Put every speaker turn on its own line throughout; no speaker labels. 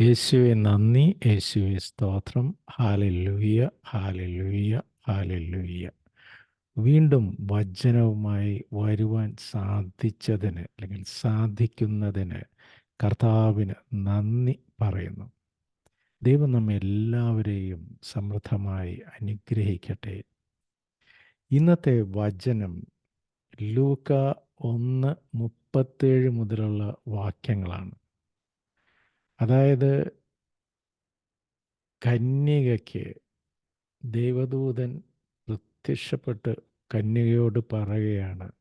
യേശുവെ നന്ദി. യേശുവെ സ്തോത്രം. ഹാലലുയ്യ ഹാലലുയ്യ ഹാലലുയ്യ വീണ്ടും വചനവുമായി വരുവാൻ സാധിച്ചതിന് അല്ലെങ്കിൽ സാധിക്കുന്നതിന് കർത്താവിന് നന്ദി പറയുന്നു. ദൈവം നമ്മെ എല്ലാവരെയും സമൃദ്ധമായി അനുഗ്രഹിക്കട്ടെ. ഇന്നത്തെ വചനം ലൂക്ക ഒന്ന് മുപ്പത്തേഴ് മുതലുള്ള വാക്യങ്ങളാണ്. അതായത് കന്യകയ്ക്ക് ദൈവദൂതൻ പ്രത്യക്ഷപ്പെട്ട് കന്യകയോട് പറയുകയാണ്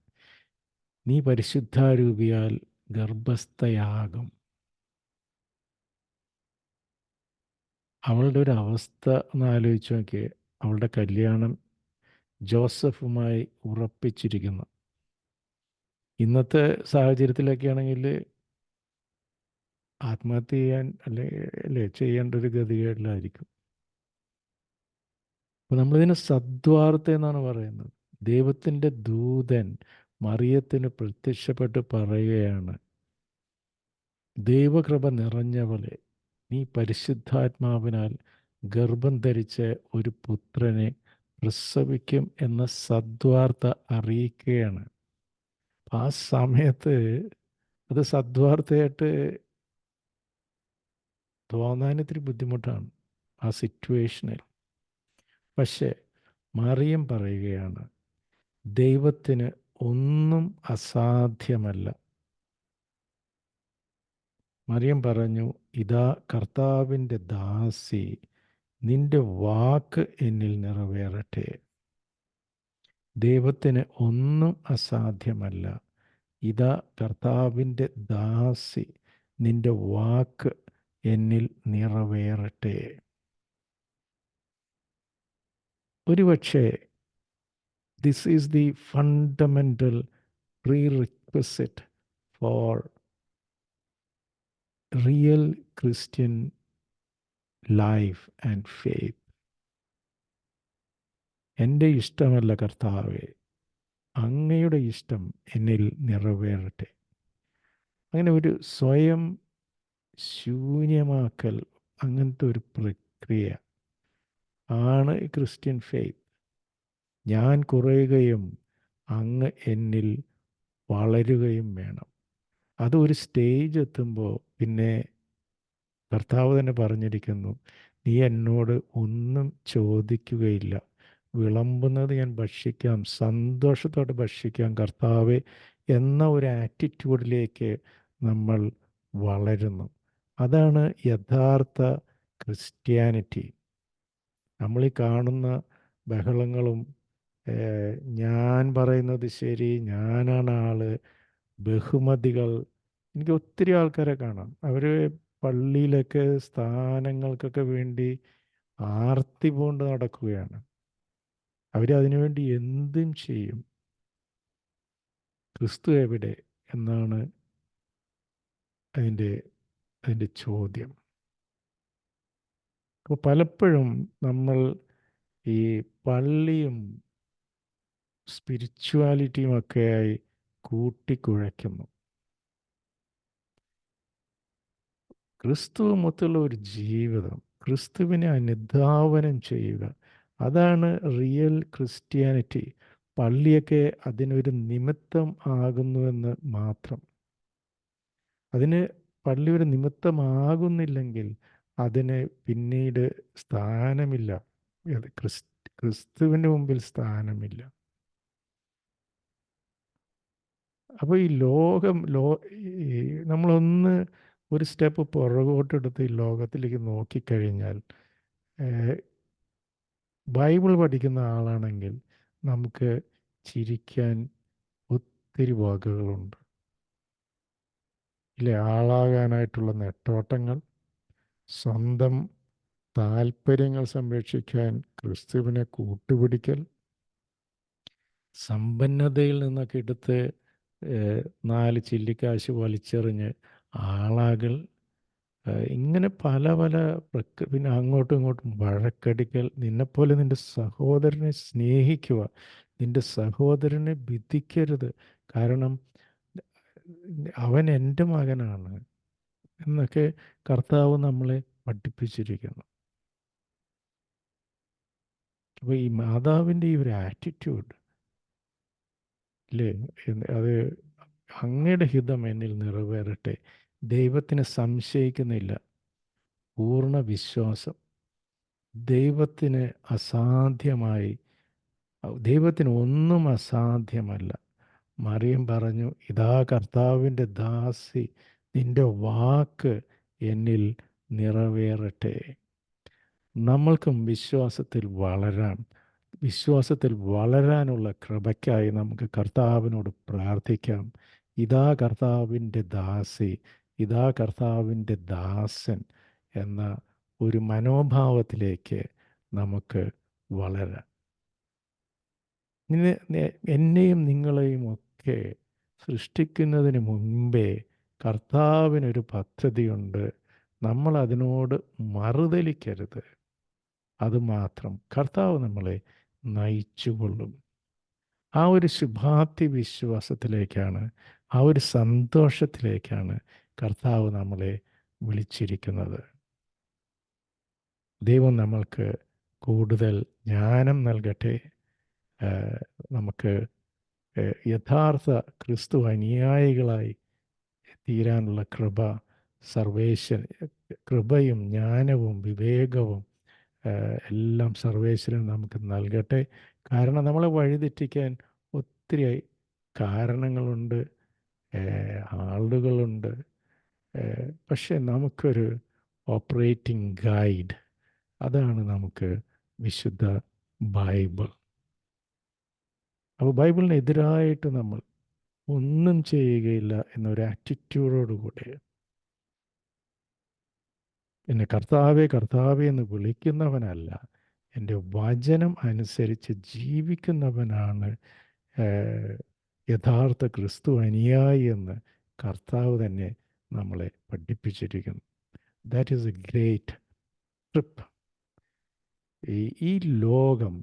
നീ പരിശുദ്ധാരൂപിയാൽ ഗർഭസ്ഥയാകും. അവളുടെ ഒരു അവസ്ഥ ഒന്ന് ആലോചിച്ച് നോക്കി അവളുടെ കല്യാണം ജോസഫുമായി ഉറപ്പിച്ചിരിക്കുന്നു. ഇന്നത്തെ സാഹചര്യത്തിലൊക്കെ ആണെങ്കിൽ ആത്മഹത്യ ചെയ്യാൻ അല്ലെ അല്ലേ ചെയ്യേണ്ട ഒരു ഗതികേടിലായിരിക്കും. അപ്പോൾ നമ്മളിതിന് സദ്വാർത്ത എന്നാണ് പറയുന്നത്. ദൈവത്തിന്റെ ദൂതൻ മറിയത്തിന് പ്രത്യക്ഷപ്പെട്ട് പറയുകയാണ് ദൈവകൃപ നിറഞ്ഞവളെ നീ പരിശുദ്ധാത്മാവിനാൽ ഗർഭം ധരിച്ച ഒരു പുത്രനെ പ്രസവിക്കും എന്ന സദ്വാർത്ത അറിയിക്കുകയാണ്. ആ സമയത്ത് അത് സദ്വാർത്തയായിട്ട് തോന്നാൻ ഇത്തിരി ബുദ്ധിമുട്ടാണ് ആ സിറ്റുവേഷനിൽ. പക്ഷേ മറിയം പറയുകയാണ് ദൈവത്തിന് ഒന്നും അസാധ്യമല്ല. മറിയം പറഞ്ഞു ഇതാ കർത്താവിന്റെ ദാസി നിന്റെ വാക്ക് എന്നിൽ നിറവേറട്ടെ. ദൈവത്തിന് ഒന്നും അസാധ്യമല്ല. ഇതാ കർത്താവിന്റെ ദാസി നിന്റെ വാക്ക് എന്നിൽ നിറവേറട്ടെ. ഒരുപക്ഷെ this is the fundamental prerequisite for real Christian life and faith എന്റെ ഇഷ്ടമല്ല കർത്താവെ അങ്ങയുടെ ഇഷ്ടം എന്നിൽ നിറവേറട്ടെ. അങ്ങനെ ഒരു സ്വയം ശൂന്യമാക്കൽ അങ്ങനത്തെ ഒരു പ്രക്രിയ ആണ് ക്രിസ്ത്യൻ ഫെയ്ത്ത് ഞാൻ കുറയുകയും അങ്ങ് എന്നിൽ വളരുകയും വേണം. അത് ഒരു സ്റ്റേജ് എത്തുമ്പോൾ പിന്നെ കർത്താവ് തന്നെ പറഞ്ഞിരിക്കുന്നു നീ എന്നോട് ഒന്നും ചോദിക്കുകയില്ല. വിളമ്പുന്നത് ഞാൻ ഭക്ഷിക്കാം സന്തോഷത്തോടെ ഭക്ഷിക്കാം കർത്താവ് എന്ന ഒരു ആറ്റിറ്റ്യൂഡിലേക്ക് നമ്മൾ വളരുന്നു. അതാണ് യഥാർത്ഥ ക്രിസ്ത്യാനിറ്റി. നമ്മൾ ഈ കാണുന്ന ബഹളങ്ങളും ഞാൻ പറയുന്നത് ശരി ഞാനാണ് ആൾ ബഹുമതികൾ എനിക്ക് ഒത്തിരി ആൾക്കാരെ കാണാം. അവർ പള്ളിയിലൊക്കെ സ്ഥാനങ്ങൾക്കൊക്കെ വേണ്ടി ആർത്തി പൂണ്ട് നടക്കുകയാണ്. അവർ അതിനുവേണ്ടി എന്തും ചെയ്യും. ക്രിസ്തു എവിടെ? എന്നാണ് അതിന്റെ അതിന്റെ ചോദ്യം. അപ്പോൾ പലപ്പോഴും നമ്മൾ ഈ പള്ളിയും സ്പിരിച്വാലിറ്റിയും ഒക്കെയായി കൂട്ടിക്കുഴയ്ക്കുന്നു. ക്രിസ്തുവുമൊത്തുള്ള ഒരു ജീവിതം ക്രിസ്തുവിനെ അനുധാവനം ചെയ്യുക അതാണ് റിയൽ ക്രിസ്ത്യാനിറ്റി പള്ളിയൊക്കെ അതിനൊരു നിമിത്തം ആകുന്നുവെന്ന് മാത്രം. അതിന് പള്ളി ഒരു നിമിത്തമാകുന്നില്ലെങ്കിൽ അതിന് പിന്നീട് സ്ഥാനമില്ല. ക്രിസ് ക്രിസ്തുവിന് മുമ്പിൽ സ്ഥാനമില്ല. അപ്പോൾ ഈ ലോകം ലോ നമ്മളൊന്ന് ഒരു സ്റ്റെപ്പ് പുറകോട്ടെടുത്ത് ഈ ലോകത്തിലേക്ക് നോക്കിക്കഴിഞ്ഞാൽ ബൈബിൾ പഠിക്കുന്ന ആളാണെങ്കിൽ നമുക്ക് ചിരിക്കാൻ ഒത്തിരി വാക്കുകളുണ്ട്. ഇല്ലേ ആളാകാനായിട്ടുള്ള നെട്ടോട്ടങ്ങൾ സ്വന്തം താല്പര്യങ്ങൾ സംരക്ഷിക്കാൻ ക്രിസ്തുവിനെ കൂട്ടുപിടിക്കൽ സമ്പന്നതയിൽ നിന്നൊക്കെ എടുത്ത് നാല് ചില്ലിക്കാശ് വലിച്ചെറിഞ്ഞ് ആളാകൽ ഇങ്ങനെ പല പല പ്രക്രി പിന്നെ അങ്ങോട്ടും ഇങ്ങോട്ടും വഴക്കടിക്കൽ നിന്നെപ്പോലെ നിന്റെ സഹോദരനെ സ്നേഹിക്കുക നിന്റെ സഹോദരനെ വിധിക്കരുത് കാരണം അവൻ എന്റെ മകനാണ് എന്നൊക്കെ കർത്താവ് നമ്മളെ പഠിപ്പിച്ചിരിക്കുന്നു. അപ്പോൾ ഈ മാതാവിന്റെ ഈ ഒരു ആറ്റിറ്റ്യൂഡ് എന്ന് അത് അങ്ങയുടെ ഹിതം എന്നിൽ നിറവേറട്ടെ. ദൈവത്തിനെ സംശയിക്കുന്നില്ല. പൂർണ വിശ്വാസം. ദൈവത്തിന് അസാധ്യമായി. ദൈവത്തിന് ഒന്നും അസാധ്യമല്ല. മറിയം പറഞ്ഞു ഇതാ കർത്താവിന്റെ ദാസി നിന്റെ വാക്ക് എന്നിൽ നിറവേറട്ടെ. നമ്മൾക്കും വിശ്വാസത്തിൽ വളരാൻ വിശ്വാസത്തിൽ വളരാനുള്ള കൃപയ്ക്കായി നമുക്ക് കർത്താവിനോട് പ്രാർത്ഥിക്കാം. ഇതാ കർത്താവിന്റെ ദാസി ഇതാ കർത്താവിന്റെ ദാസൻ എന്ന ഒരു മനോഭാവത്തിലേക്ക് നമുക്ക് വളരാം. എന്നെയും നിങ്ങളെയും ഒക്കെ സൃഷ്ടിക്കുന്നതിന് മുമ്പേ കർത്താവിനൊരു പദ്ധതിയുണ്ട്. നമ്മൾ അതിനോട് മറുതലിക്കരുത്. അതുമാത്രം കർത്താവ് നമ്മളെ നയിച്ചുകൊള്ളും. ആ ഒരു ശുഭാപ്തി വിശ്വാസത്തിലേക്കാണ് ആ ഒരു സന്തോഷത്തിലേക്കാണ് കർത്താവ് നമ്മളെ വിളിച്ചിരിക്കുന്നത്. ദൈവം നമ്മൾക്ക് കൂടുതൽ ജ്ഞാനം നൽകട്ടെ. നമുക്ക് യഥാർത്ഥ ക്രിസ്തു അനുയായികളായി തീരാനുള്ള കൃപ സർവേശ്വരൻ കൃപയും ജ്ഞാനവും വിവേകവും എല്ലാം സർവേശ്വരൻ നമുക്ക് നൽകട്ടെ. കാരണം നമ്മളെ വഴിതെറ്റിക്കാൻ ഒത്തിരി കാരണങ്ങളുണ്ട് ആളുകളുണ്ട്. പക്ഷെ നമുക്കൊരു ഓപ്പറേറ്റിംഗ് ഗൈഡ് അതാണ് നമുക്ക് വിശുദ്ധ ബൈബിൾ. അപ്പോൾ ബൈബിളിനെതിരായിട്ട് നമ്മൾ ഒന്നും ചെയ്യുകയില്ല എന്നൊരു ആറ്റിറ്റ്യൂഡോടുകൂടെ എന്നെ കർത്താവെ കർത്താവെ എന്ന് വിളിക്കുന്നവനല്ല എന്റെ വചനം അനുസരിച്ച് ജീവിക്കുന്നവനാണ് യഥാർത്ഥ ക്രിസ്തു അനുയായി എന്ന് കർത്താവ് തന്നെ നമ്മളെ പഠിപ്പിച്ചിരിക്കുന്നു. That is a great trip ഈ ലോകം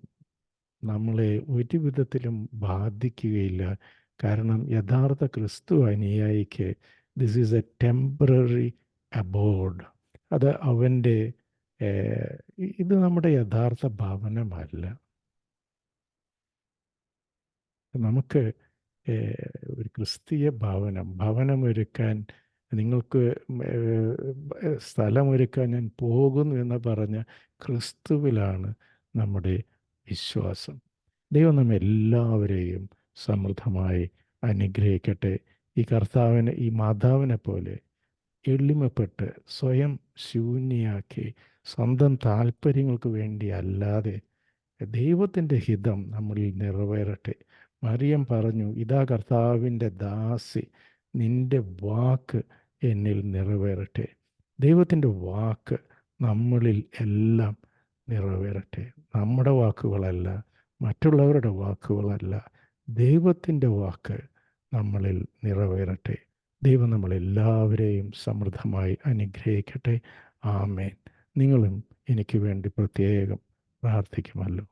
നമ്മളെ ഒരു വിധത്തിലും ബാധിക്കുകയില്ല. കാരണം യഥാർത്ഥ ക്രിസ്തു അനുയായിക്ക് this is a temporary abode അത് അവന്റെ ഇത് നമ്മുടെ യഥാർത്ഥ ഭവനമല്ല. നമുക്ക് ഒരു ക്രിസ്തീയ ഭവനം ഭവനമൊരുക്കാൻ നിങ്ങൾക്ക് സ്ഥലമൊരുക്കാൻ ഞാൻ പോകുന്നു എന്ന് പറഞ്ഞ ക്രിസ്തുവിലാണ് നമ്മുടെ വിശ്വാസം. ദൈവം നമ്മെ എല്ലാവരെയും സമൃദ്ധമായി അനുഗ്രഹിക്കട്ടെ. ഈ കർത്താവിനെ ഈ മാതാവിനെ പോലെ എളിമപ്പെട്ട് സ്വയം ശൂന്യയാക്കി സ്വന്തം താല്പര്യങ്ങൾക്ക് വേണ്ടി അല്ലാതെ ദൈവത്തിന്റെ ഹിതം നമ്മളിൽ നിറവേറട്ടെ. മറിയം പറഞ്ഞു ഇതാ കർത്താവിന്റെ ദാസി നിന്റെ വാക്ക് എന്നിൽ നിറവേറട്ടെ. ദൈവത്തിന്റെ വാക്ക് നമ്മളിൽ എല്ലാം നിറവേറട്ടെ. നമ്മുടെ വാക്കുകളല്ല മറ്റുള്ളവരുടെ വാക്കുകളല്ല. ദൈവത്തിന്റെ വാക്ക് നമ്മളിൽ നിറവേറട്ടെ. ദൈവം നമ്മളെല്ലാവരെയും സമൃദ്ധമായി അനുഗ്രഹിക്കട്ടെ. ആമേൻ. നിങ്ങളും എനിക്ക് വേണ്ടി പ്രത്യേകം പ്രാർത്ഥിക്കുമല്ലോ.